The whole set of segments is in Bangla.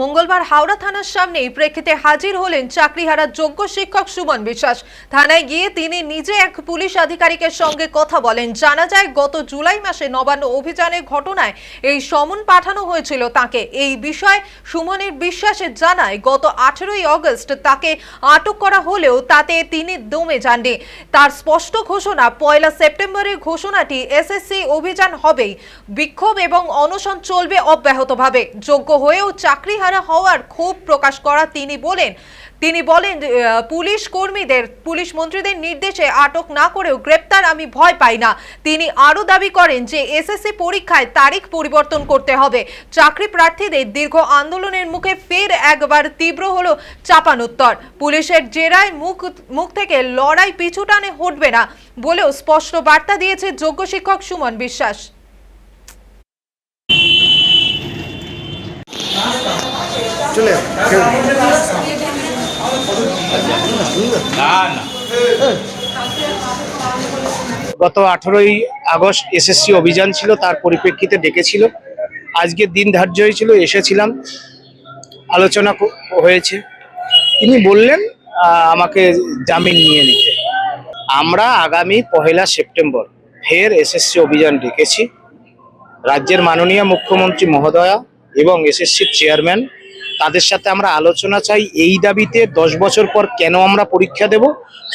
মঙ্গলবার হাওড়া থানার সামনে এই প্রেক্ষিতে হাজির হলেন চাকরিহারা যোগ্য শিক্ষক সুমন বিশ্বাস। থানায় গিয়ে তিনি নিজে এক পুলিশ আধিকারিকের সঙ্গে কথা বলেন। জানা যায়, গত জুলাই মাসে নবান্ন অভিযানের ঘটনায় এই সমন পাঠানো হয়েছিল তাকে। এই বিষয়ে সুমনের বিশ্বাসের জানায়, গত আঠেরোই অগস্ট তাকে আটক করা হলেও তাতে তিনি দমে যাননি। তার স্পষ্ট ঘোষণা, পয়লা সেপ্টেম্বরের ঘোষণাটি এসএসসি অভিযান হবেই। বিক্ষোভ এবং অনশন চলবে অব্যাহতভাবে। যোগ্য হয়েও চাকরিহারা হওয়ার ক্ষোভ প্রকাশ করা তিনি বলেন। তিনি বলেন পুলিশ কর্মীদের, পুলিশ মন্ত্রীদের নির্দেশে আটক না করেও গ্রেপ্তার আমি ভয় পাই না। তিনি আরও দাবি করেন যে এসএসসি পরীক্ষায় তারিখ পরিবর্তন করতে হবে। চাকরি প্রার্থীদের দীর্ঘ আন্দোলনের মুখে ফের একবার তীব্র হলো চাপানোত্তর। পুলিশের জেরায় মুখ মুখ থেকে লড়াই পিছুটানে হটবে না বলেও স্পষ্ট বার্তা দিয়েছে যোগ্য শিক্ষক সুমন বিশ্বাস। চলে গত আঠেরোই আগস্ট এসএসসি অভিযান ছিল, তার পরিপ্রেক্ষিতে ডেকেছিল। আজকে দিন ধার্য হয়েছিল, এসেছিলাম। আলোচনা হয়েছে। তিনি বললেন আমাকে জামিন নিয়ে নিতে। আমরা আগামী পহেলা সেপ্টেম্বর ফের এসএসসি অভিযান ডেকেছি। রাজ্যের মাননীয় মুখ্যমন্ত্রী মহোদয়া এবং এসএসসির চেয়ারম্যান তাদের সাথে আমরা আলোচনা চাই। এই দাবিতে দশ বছর পর কেন আমরা পরীক্ষা দেব?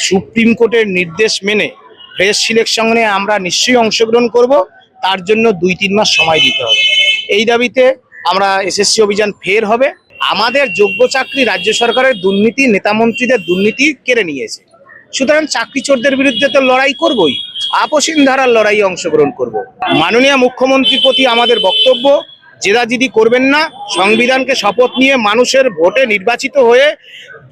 সুপ্রিম কোর্টের নির্দেশ মেনে ফ্রেশ সিলেকশনে আমরা নিশ্চয়ই অংশগ্রহণ করব। তার জন্য দুই তিন মাস সময় দিতে হবে। এই দাবিতে আমরা এসএসসি অভিযান ফের হবে। আমাদের যোগ্য চাকরি রাজ্য সরকারের দুর্নীতি, নেতামন্ত্রীদের দুর্নীতি কেড়ে নিয়েছে। সুতরাং চাকরি চোরদের বিরুদ্ধে তো লড়াই করবই। আপসীন ধারার লড়াই অংশগ্রহণ করব। মাননীয় মুখ্যমন্ত্রীর প্রতি আমাদের বক্তব্য জেদাজিদি করবেন না, সংবিধানকে শপথ নিয়ে মানুষের ভোটে নির্বাচিত হয়ে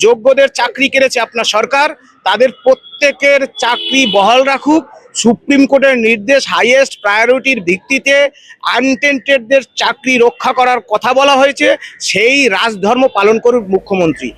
যোগ্যদের চাকরি কেড়েছে আপনার সরকার, তাদের প্রত্যেকের চাকরি বহাল রাখুক। সুপ্রিম কোর্টের নির্দেশ হাইয়েস্ট প্রায়োরিটির ভিত্তিতে আনটেন্টেডদের চাকরি রক্ষা করার কথা বলা হয়েছে, সেই রাজধর্ম পালন করুক মুখ্যমন্ত্রী।